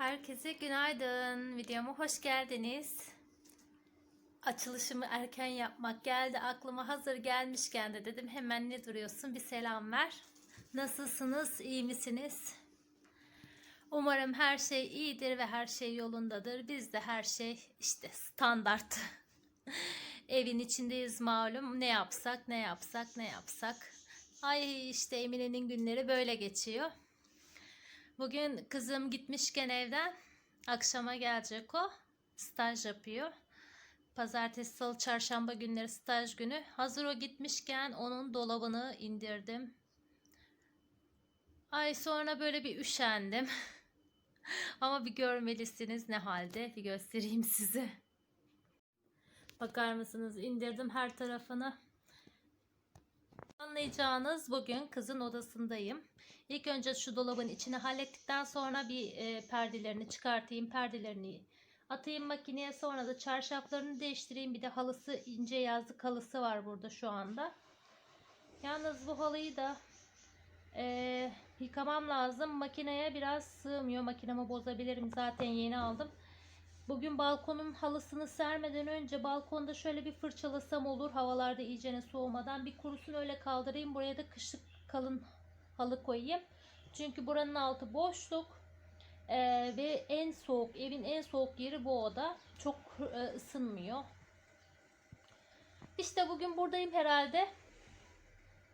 Herkese günaydın. Videoma hoş geldiniz. Açılışımı erken yapmak geldi aklıma hazır gelmişken de dedim hemen ne duruyorsun bir selam ver. Nasılsınız? iyi misiniz? Umarım her şey iyidir ve her şey yolundadır. Bizde her şey işte standart. Evin içindeyiz malum. Ne yapsak, ne yapsak, ne yapsak. Ay işte Emine'nin günleri böyle geçiyor. Bugün kızım gitmişken evden akşama gelecek o. Staj yapıyor. Pazartesi, salı, çarşamba günleri staj günü. Hazır o gitmişken onun dolabını indirdim. Ay sonra böyle bir üşendim. Ama bir görmelisiniz ne halde. Bir göstereyim size. Bakar mısınız? İndirdim her tarafını. Anlayacağınız bugün kızın odasındayım. İlk önce şu dolabın içini hallettikten sonra bir e, perdelerini çıkartayım. Perdelerini atayım makineye. Sonra da çarşaflarını değiştireyim. Bir de halısı ince yazlık halısı var burada şu anda. Yalnız bu halıyı da e, yıkamam lazım. Makineye biraz sığmıyor. Makinemi bozabilirim. Zaten yeni aldım. Bugün balkonun halısını sermeden önce balkonda şöyle bir fırçalasam olur. Havalarda iyicene soğumadan. Bir kurusun öyle kaldırayım. Buraya da kışlık kalın halı koyayım. Çünkü buranın altı boşluk. Ee, ve en soğuk, evin en soğuk yeri bu oda. Çok e, ısınmıyor. İşte bugün buradayım herhalde.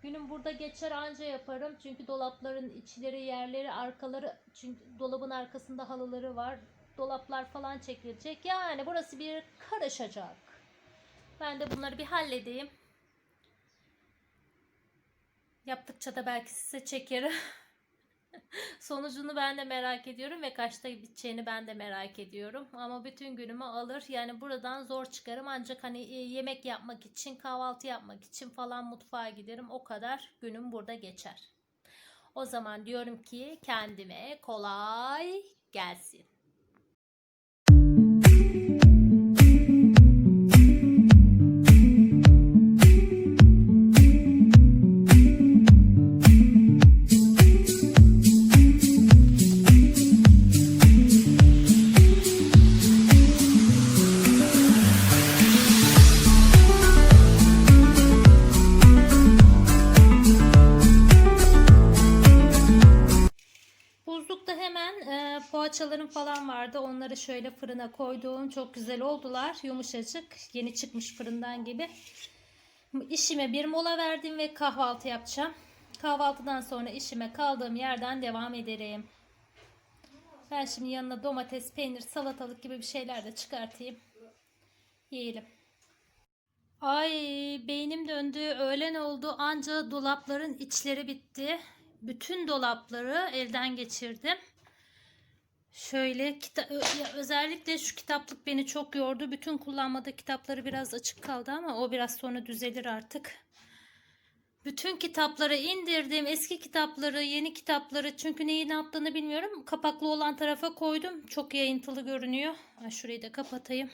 Günüm burada geçer anca yaparım. Çünkü dolapların içleri, yerleri, arkaları çünkü dolabın arkasında halıları var. Dolaplar falan çekilecek. Yani burası bir karışacak. Ben de bunları bir halledeyim. Yaptıkça da belki size çekerim. Sonucunu ben de merak ediyorum ve kaçta biteceğini ben de merak ediyorum. Ama bütün günümü alır. Yani buradan zor çıkarım. Ancak hani e, yemek yapmak için, kahvaltı yapmak için falan mutfağa giderim. O kadar günüm burada geçer. O zaman diyorum ki kendime kolay gelsin. Vardı. Onları şöyle fırına koydum. Çok güzel oldular. Yumuşacık. Yeni çıkmış fırından gibi. İşime bir mola verdim ve kahvaltı yapacağım. Kahvaltıdan sonra işime kaldığım yerden devam ederim. Ben şimdi yanına domates, peynir, salatalık gibi bir şeyler de çıkartayım. Yiyelim. Ay beynim döndü. Öğlen oldu. Anca dolapların içleri bitti. Bütün dolapları elden geçirdim. Şöyle özellikle şu kitaplık beni çok yordu. Bütün kullanmada kitapları biraz açık kaldı ama o biraz sonra düzelir artık. Bütün kitapları indirdim. Eski kitapları, yeni kitapları. Çünkü neyi ne yaptığını bilmiyorum. Kapaklı olan tarafa koydum. Çok yayıntılı görünüyor. Ha, şurayı da kapatayım.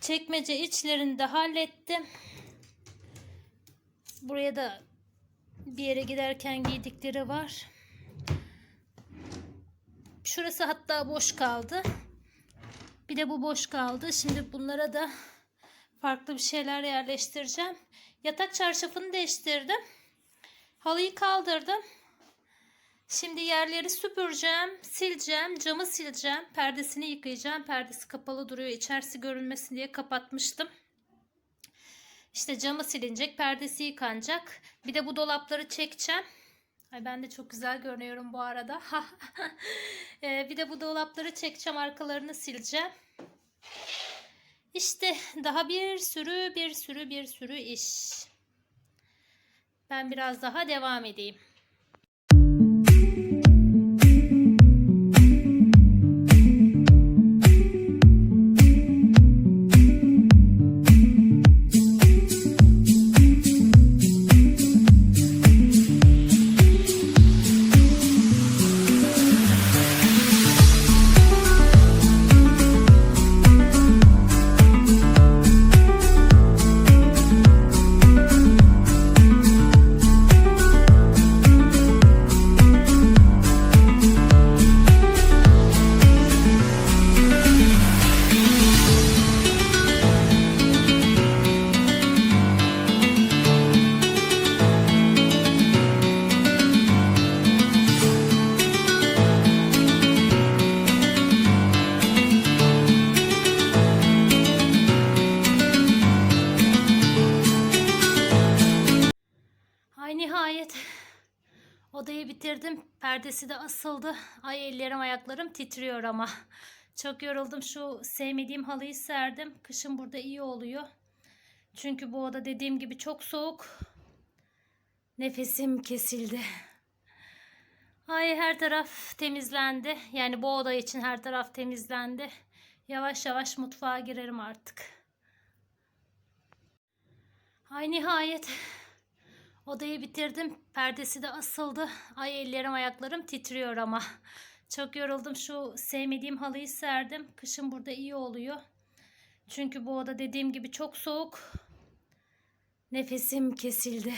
Çekmece içlerini de hallettim. Buraya da bir yere giderken giydikleri var. Şurası hatta boş kaldı. Bir de bu boş kaldı. Şimdi bunlara da farklı bir şeyler yerleştireceğim. Yatak çarşafını değiştirdim. Halıyı kaldırdım. Şimdi yerleri süpüreceğim, sileceğim, camı sileceğim, perdesini yıkayacağım. Perdesi kapalı duruyor. İçerisi görünmesin diye kapatmıştım. İşte camı silinecek, perdesi yıkanacak. Bir de bu dolapları çekeceğim. Ay ben de çok güzel görünüyorum bu arada. Ee, bir de bu dolapları çekeceğim, arkalarını sileceğim. İşte daha bir sürü bir sürü bir sürü iş. Ben biraz daha devam edeyim. Perdesi de asıldı. Ay ellerim ayaklarım titriyor ama. Çok yoruldum. Şu sevmediğim halıyı serdim. Kışın burada iyi oluyor. Çünkü bu oda dediğim gibi çok soğuk. Nefesim kesildi. Ay her taraf temizlendi. Yani bu oda için her taraf temizlendi. Yavaş yavaş mutfağa girerim artık. Ay nihayet odayı bitirdim. Perdesi de asıldı. Ay ellerim ayaklarım titriyor ama. Çok yoruldum. Şu sevmediğim halıyı serdim. Kışın burada iyi oluyor. Çünkü bu oda dediğim gibi çok soğuk. Nefesim kesildi.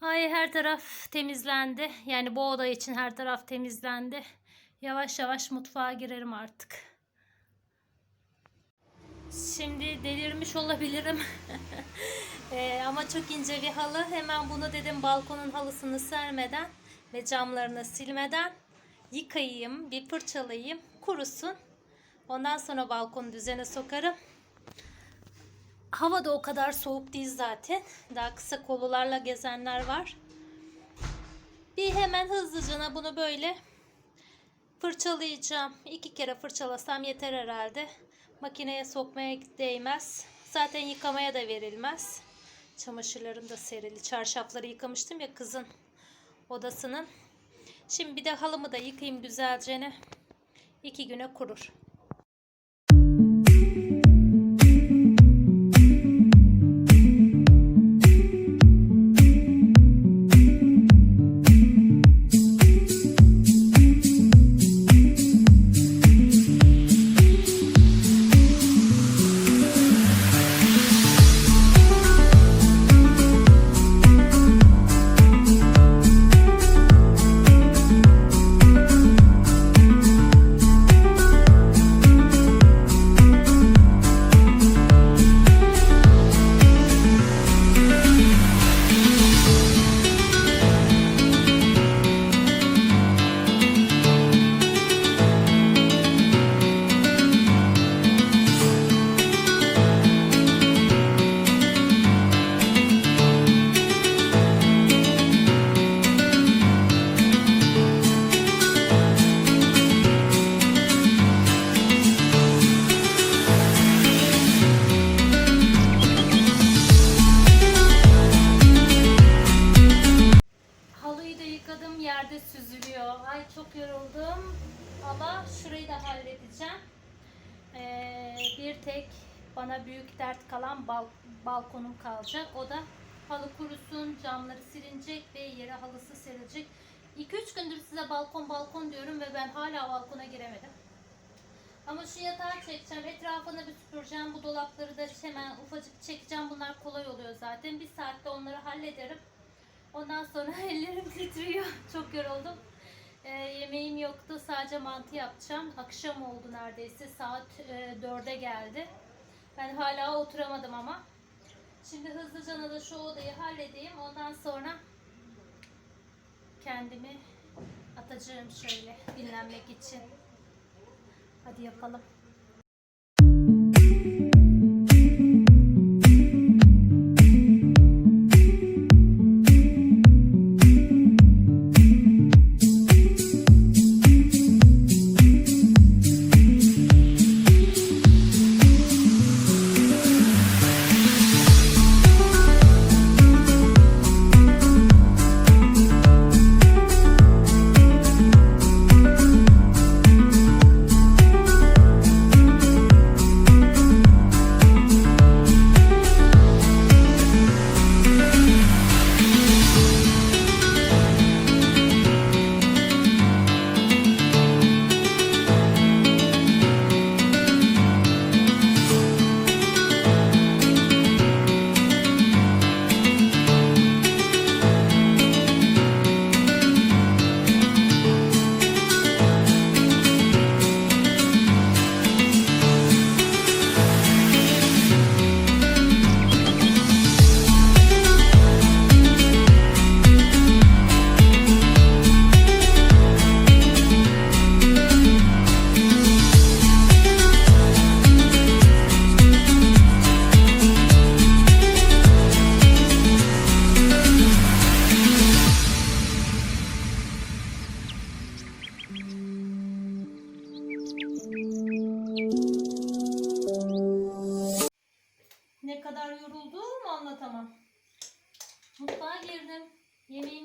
Ay her taraf temizlendi. Yani bu oda için her taraf temizlendi. Yavaş yavaş mutfağa girerim artık. Şimdi delirmiş olabilirim. Eee, ama çok ince bir halı. Hemen bunu dedim balkonun halısını sermeden ve camlarını silmeden yıkayayım, bir fırçalayayım, kurusun. Ondan sonra balkonu düzene sokarım. Hava da o kadar soğuk değil zaten. Daha kısa kollularla gezenler var. Bir hemen hızlıca bunu böyle fırçalayacağım. İki kere fırçalasam yeter herhalde. Makineye sokmaya değmez. Zaten yıkamaya da verilmez. Çamaşırlarım da serili. Çarşafları yıkamıştım ya kızın odasının. Şimdi bir de halımı da yıkayayım güzelce. İki güne kurur. Kalacak. O da halı kurusun, camları silinecek ve yere halısı serilecek. 2-3 gündür size balkon balkon diyorum ve ben hala balkona giremedim. Ama şu yatağı çekeceğim, etrafını bir süpüreceğim. Bu dolapları da hemen ufacık çekeceğim. Bunlar kolay oluyor zaten. Bir saatte onları hallederim. Ondan sonra ellerim titriyor. Çok yoruldum. Ee, yemeğim yoktu. Sadece mantı yapacağım. Akşam oldu neredeyse. Saat e, 4'e geldi. Ben hala oturamadım ama. Şimdi hızlıca da şu odayı halledeyim. Ondan sonra kendimi atacağım şöyle dinlenmek için. Hadi yapalım.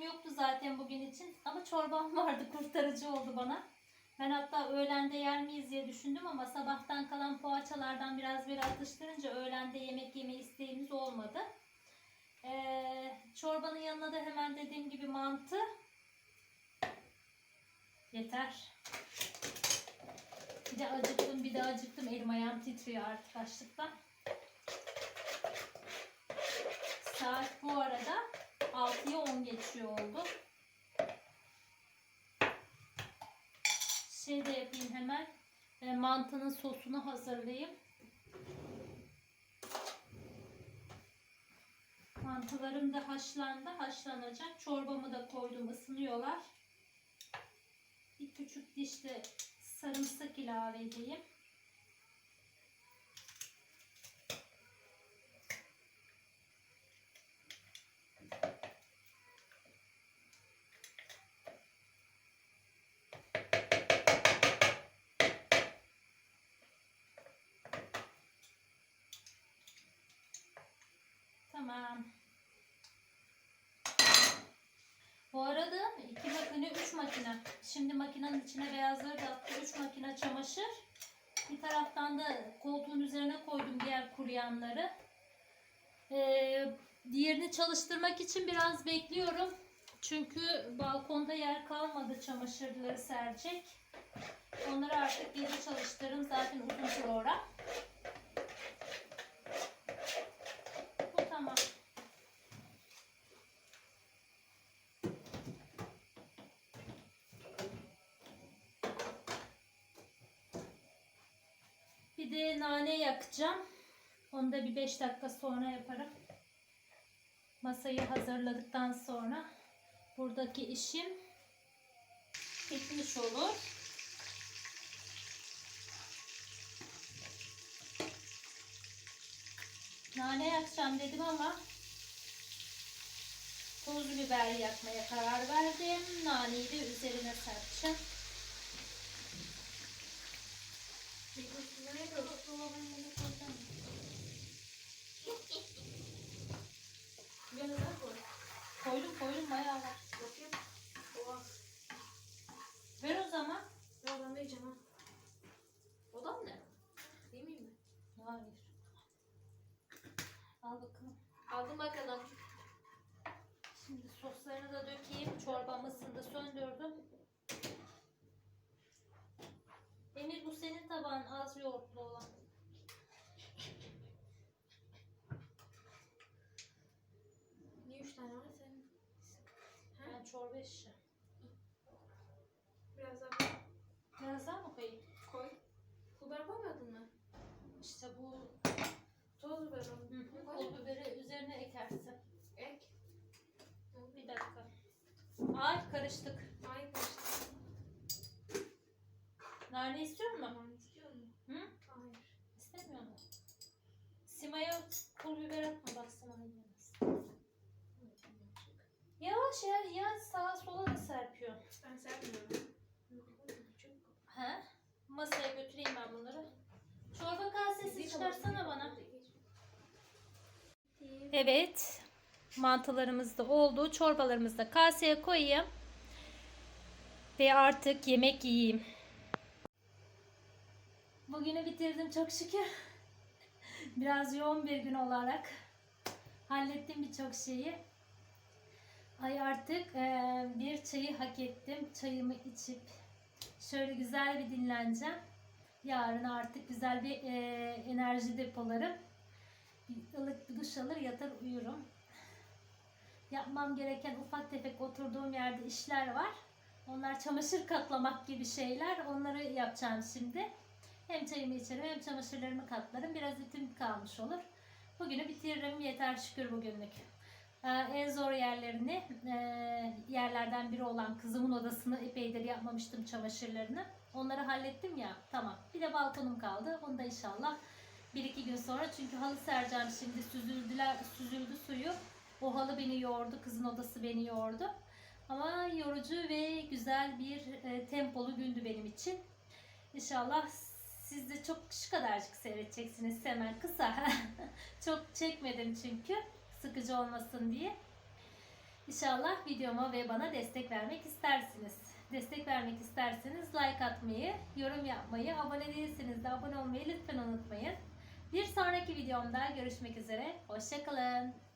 Yoktu zaten bugün için ama çorbam vardı kurtarıcı oldu bana. Ben hatta öğlende yer miyiz diye düşündüm ama sabahtan kalan poğaçalardan biraz bir atıştırınca öğlende yemek yeme isteğimiz olmadı. Ee, çorbanın yanına da hemen dediğim gibi mantı. Yeter. Bir de acıktım bir de acıktım. Elim ayağım titriyor artık açlıktan. Saat bu arada 6'ya 10 geçiyor oldu. Şey de yapayım hemen. e, mantının sosunu hazırlayayım. Mantılarım da haşlandı. Haşlanacak. Çorbamı da koydum. ısınıyorlar. Bir küçük dişte sarımsak ilave edeyim. Tamam. Bu arada iki makine, üç makine. Şimdi makinenin içine beyazları da attım. Üç makine çamaşır. Bir taraftan da koltuğun üzerine koydum diğer kuruyanları. Ee, diğerini çalıştırmak için biraz bekliyorum. Çünkü balkonda yer kalmadı çamaşırları serecek. Onları artık gece çalıştırırım zaten uzun sonra. Bu tamam. Bir de nane yakacağım. Onu da bir 5 dakika sonra yaparım. Masayı hazırladıktan sonra buradaki işim bitmiş olur. Nane yakacağım dedim ama toz biber yakmaya karar verdim. Naneyi de üzerine serpeceğim. Koydum koydum bayağı var. Ver o zaman. Odam ne? Yemeyeyim mi? Hayır. Al bakalım. Aldım bakalım. Şimdi soslarını da dökeyim. Çorbam ısındı söndürdüm. Emir bu senin tabağın az yoğurtlu olan. Niye üç tane var senin? Ben çorba içeceğim. Biraz daha Biraz daha mı koyayım? koy. Pul biber koymadın mı? İşte bu Toz biber hı hı, pul biberi üzerine ekersin. Ek. Bir dakika. Ay karıştık. Ay karıştı. Nane istiyor musun? Tamam istiyor musun? Hı? Hayır. İstemiyor musun? Sima'ya pul biber atma bak Sima ya, ya sağa sola da serpiyor. Ben serpmiyorum. He? Masaya götüreyim ben bunları. Çorba kasesi çıkarsana bana. Evet. Mantılarımız da oldu. Çorbalarımızı da kaseye koyayım. Ve artık yemek yiyeyim. Bugünü bitirdim çok şükür. Biraz yoğun bir gün olarak hallettim birçok şeyi. Ay artık eee, bir çayı hak ettim. Çayımı içip şöyle güzel bir dinleneceğim. Yarın artık güzel bir eee, enerji depolarım. Bir ılık bir duş alır yatar uyurum. Yapmam gereken ufak tefek oturduğum yerde işler var. Onlar çamaşır katlamak gibi şeyler. Onları yapacağım şimdi. Hem çayımı içerim hem çamaşırlarımı katlarım. Biraz ütüm kalmış olur. Bugünü bitiririm. Yeter şükür bugünlük. Ee, en zor yerlerini e, yerlerden biri olan kızımın odasını epeydir yapmamıştım çamaşırlarını. Onları hallettim ya. Tamam. Bir de balkonum kaldı. Onu da inşallah bir iki gün sonra. Çünkü halı sereceğim şimdi. Süzüldüler, süzüldü suyu. O halı beni yordu. Kızın odası beni yordu. Ama yorucu ve güzel bir e, tempolu gündü benim için. İnşallah siz de çok şu kadarcık seyredeceksiniz hemen kısa. çok çekmedim çünkü sıkıcı olmasın diye. İnşallah videoma ve bana destek vermek istersiniz. Destek vermek isterseniz like atmayı, yorum yapmayı, abone değilseniz de abone olmayı lütfen unutmayın. Bir sonraki videomda görüşmek üzere. Hoşçakalın.